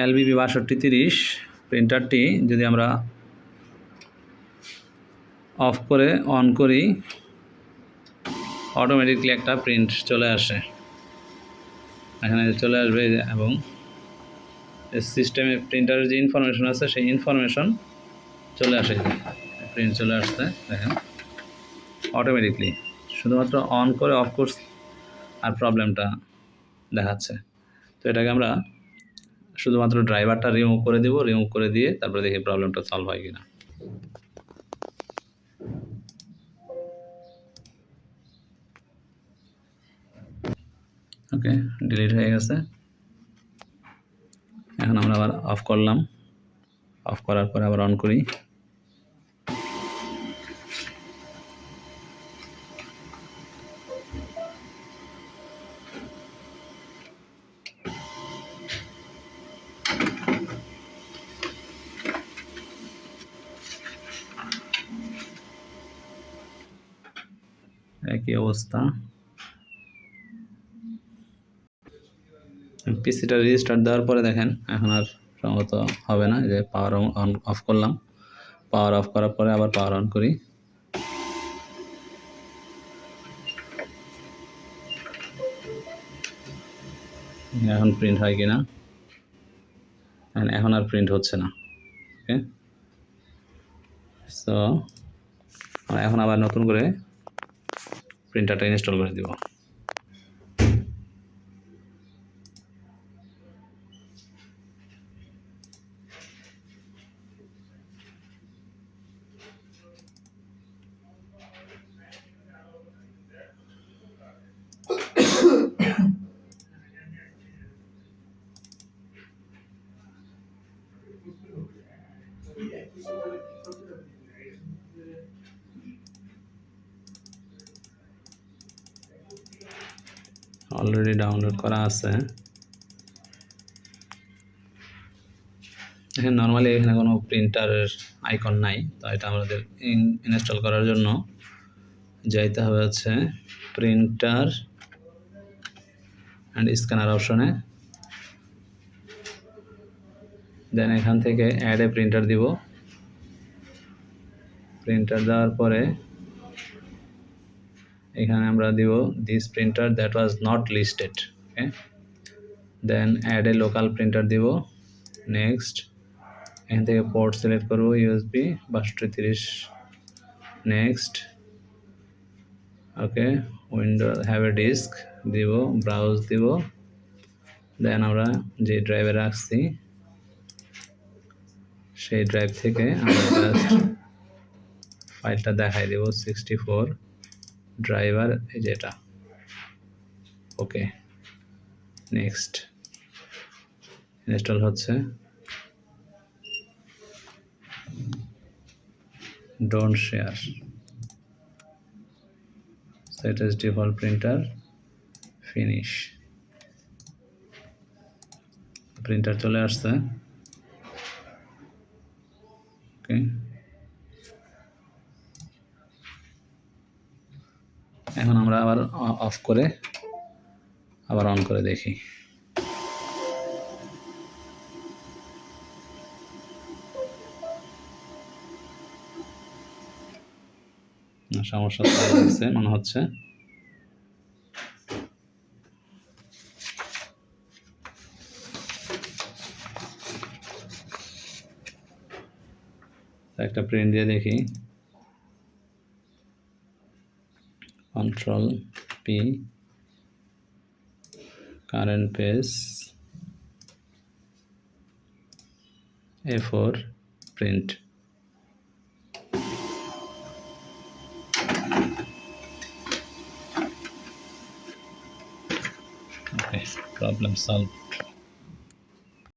এলবিবি বাষট্টি তিরিশ, প্রিন্টারটি যদি আমরা অফ করে অন করি অটোমেটিকলি একটা প্রিন্ট চলে আসে। এখানে চলে আসবে এবং সিস্টেমে প্রিন্টারের যে ইনফরমেশন আছে, সেই ইনফরমেশন চলে আসে প্রিন্ট চলে আসছে, দেখেন। অটোমেটিকলি শুধুমাত্র অন করে অফ কোর্স আর প্রবলেমটা দেখাচ্ছে। তো এটাকে আমরা শুধুমাত্র ড্রাইভারটা রিমুভ করে দিব রিমুভ করে দিয়ে তারপরে দেখি প্রবলেমটা সলভ হয় কিনা। ওকে ডিলিট হয়ে গেছে। এখন আমরা আবার অফ করলাম। অফ করার পরে আবার অন করি। একই অবস্থা? পিসিটা রেজিস্টার দেওয়ার পরে দেখেন, এখন আর সম্ভবত হবে না যে পাওয়ার অন অফ করলাম। পাওয়ার অফ করার পরে আবার পাওয়ার অন করি। এখন প্রিন্ট হয় কি না এখন আর প্রিন্ট হচ্ছে না ওকে সো এখন আবার নতুন করে প্রিন্টারটা ইনস্টল করে দিব। অলরেডি ডাউনলোড করা আছে। এখানে নর্মালি এখানে কোনো প্রিন্টারের আইকন নাই, তো এটা আমাদের ইনস্টল করার জন্য যাইতে হবে হচ্ছে প্রিন্টার অ্যান্ড স্ক্যানার অপশনে দেন এখান থেকে অ্যাড এ প্রিন্টার দিব। প্রিন্টার দেওয়ার পরে এখানে আমরা দিব this printer that was not listed okay then add a local printer দিব। নেক্সট এখান থেকে পোর্ট সিলেক্ট করব ইউএসবি বাষট্টি তিরিশ। Next okay window have a disk দিব ব্রাউজ দিব। দেন আমরা যে ড্রাইভে রাখছি সেই ড্রাইভ থেকে আমরা জাস্ট ফাইলটা দেখাই দেব সিক্সটি ফোর ড্রাইভার যেটা ওকে নেক্সট ইনস্টল হচ্ছে। Don't share set as default printer finish printer চলে আসছে। ওকে এখন আমরা আবার অফ করে আবার অন করে দেখি। সমস্যা হচ্ছে মনে হচ্ছে। একটা প্রিন্ট দিয়ে দেখি। Control P current page A4 print. Okay problem solved